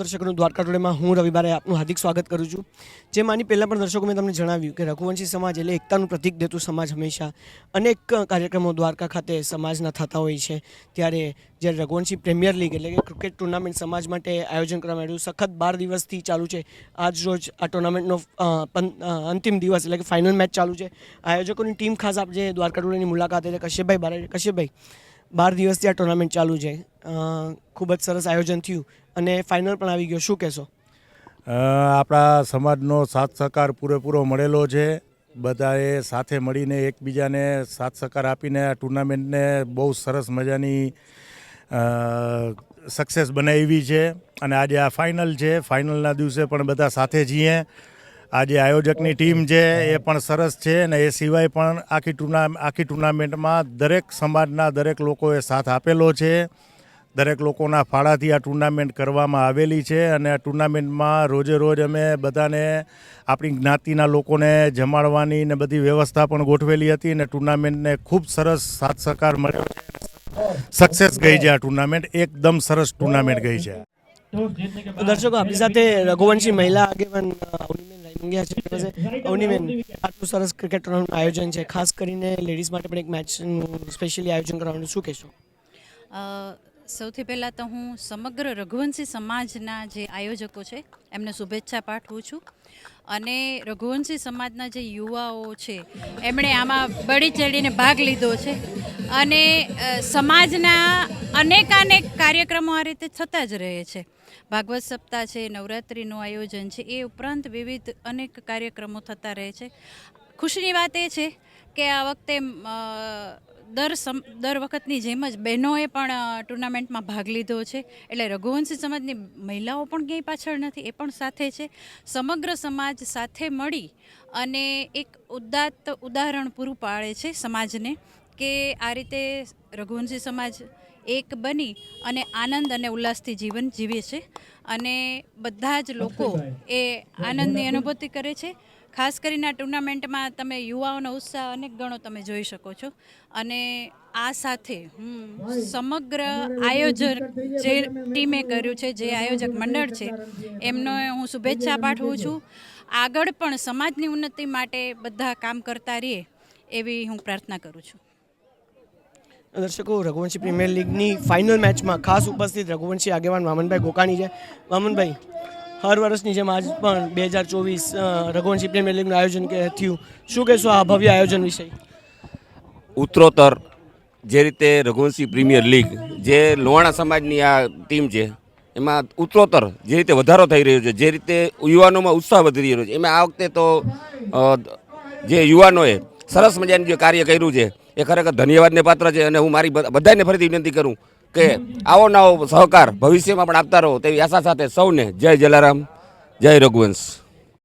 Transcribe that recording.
દર્શકોનું દ્વારકા ટોળેમાં હું રવિવારે આપનું હાર્દિક સ્વાગત કરું છું. જેમ આની પહેલાં પણ દર્શકો મેં તમને જણાવ્યું કે રઘુવંશી સમાજ એટલે એકતાનું પ્રતિક દેતું સમાજ હંમેશા અનેક કાર્યક્રમો દ્વારકા ખાતે સમાજના થતા હોય છે. ત્યારે જ્યારે રઘુવંશી પ્રીમિયર લીગ એટલે કે ક્રિકેટ ટુર્નામેન્ટ સમાજ માટે આયોજન કરવામાં આવ્યું, સખત બાર દિવસથી ચાલુ છે. આજ રોજ આ ટુર્નામેન્ટનો અંતિમ દિવસ એટલે કે ફાઇનલ મેચ ચાલુ છે. આયોજકોની ટીમ ખાસ આપણે દ્વારકા ટોળેની મુલાકાત એટલે કશ્યપભાઈ બારે, કશ્યપભાઈ બાર દિવસથી આ ટુર્નામેન્ટ ચાલુ છે. ખૂબ જ સરસ આયોજન થયું. અને ફાઇનલ પણ આવી ગયો. શું કહેશો? આપણા સમાજનો સાથ સહકાર પૂરેપૂરો મળેલો છે. બધાએ સાથે મળીને એકબીજાને સાથ સહકાર આપીને આ ટુર્નામેન્ટને બહુ સરસ મજાની સક્સેસ બનાવી છે. અને આજે આ ફાઇનલ છે. ફાઇનલના દિવસે પણ બધા સાથે છીએ આજે આયોજકની ટીમ છે, એ પણ સરસ છે અને એ સિવાય પણ આખી ટુર્ના આખી ટુર્નામેન્ટમાં દરેક સમાજના દરેક લોકોએ સાથ આપેલો છે. દરેક લોકોના ફાળાથી આ ટુર્નામેન્ટ કરવામાં આવેલી છે અને આ ટુર્નામેન્ટમાં રોજે રોજ અમે બધાને આપણી જ્ઞાતિના લોકોને જમાડવાની ને બધી વ્યવસ્થા પણ ગોઠવેલી હતી અને ટુર્નામેન્ટને ખૂબ સરસ સાથ સહકાર મળ્યો છે. સક્સેસ ગઈ છે આ ટુર્નામેન્ટ. એકદમ સરસ ટુર્નામેન્ટ ગઈ છે. દર્શકો આપણી સાથે રઘુવંશી મહિલા આગેવાન અ, છે. અવનીબેન આટલું સરસ ક્રિકેટ ટુર્નામેન્ટનું આયોજન છે. ખાસ કરીને લેડીઝ માટે પણ એક મેચનું સ્પેશિયલી આયોજન કરવાનું. શું કહેશો? સૌથી પહેલાં તો હું સમગ્ર રઘુવંશી સમાજના જે આયોજકો છે એમને શુભેચ્છા પાઠવું છું. અને રઘુવંશી સમાજના જે યુવાઓ છે એમણે આમાં બળી ચડીને ભાગ લીધો છે. અને સમાજના અનેકાનેક કાર્યક્રમો આ રીતે થતા જ રહે છે. ભાગવત સપ્તાહ છે, નવરાત્રિનું આયોજન છે, એ ઉપરાંત વિવિધ અનેક કાર્યક્રમો થતા રહે છે. ખુશીની વાત એ છે કે આ વખતે દર સમ, દર વખતની જેમ જ બહેનોએ પણ ટુર્નામેન્ટમાં ભાગ લીધો છે. એટલે રઘુવંશી સમાજની મહિલાઓ પણ ક્યાંય પાછળ નથી, એ પણ સાથે છે. સમગ્ર સમાજ સાથે મળી અને એક ઉદાત્ત ઉદાહરણ પૂરું પાડે છે સમાજને. કે આ રીતે રઘુવંશી સમાજ એક બની અને આનંદ અને ઉલ્લાસથી જીવન જીવે છે. અને બધા જ લોકો એ આનંદની અનુભૂતિ કરે છે. ખાસ કરીને આ ટુર્નામેન્ટમાં તમે યુવાઓનો ઉત્સાહ અનેક ગણો તમે જોઈ શકો છો. અને આ સાથે હું સમગ્ર આયોજક જે ટીમે કર્યું છે જે આયોજક મંડળ છે એમનો હું શુભેચ્છા પાઠવું છું. આગળ પણ સમાજની ઉન્નતિ માટે બધા કામ કરતા રહીએ એવી હું પ્રાર્થના કરું છું. દર્શકો, રઘુવંશી પ્રીમિયર લીગની ફાઇનલ મેચમાં ખાસ ઉપસ્થિત રઘુવંશી આગેવાન વામનભાઈ ગોકાણી છે. વામનભાઈ, હર વર્ષની જેમ આજ પણ બે હજાર ચોવીસ રઘુવંશી પ્રીમિયર લીગનું આયોજન કે થયું. શું કહેશો આ ભવ્ય આયોજન વિશે? ઉત્તરોત્તર જે રીતે રઘુવંશી પ્રીમિયર લીગ, જે લોહાણા સમાજની આ ટીમ છે, એમાં ઉત્તરોત્તર જે રીતે વધારો થઈ રહ્યો છે, જે રીતે યુવાનોમાં ઉત્સાહ વધી રહ્યો છે, એમાં આ વખતે તો જે યુવાનોએ સરસ મજાનું જે કાર્ય કર્યું છે એ ખરેખર ધન્યવાદને પાત્ર છે અને હું મારી બધાને ફરીથી વિનંતી કરું કે આવો નવો સહકાર ભવિષ્યમાં પણ આપતા રહો તેવી આશા સાથે સૌને જય જલારામ, જય રઘુવંશ.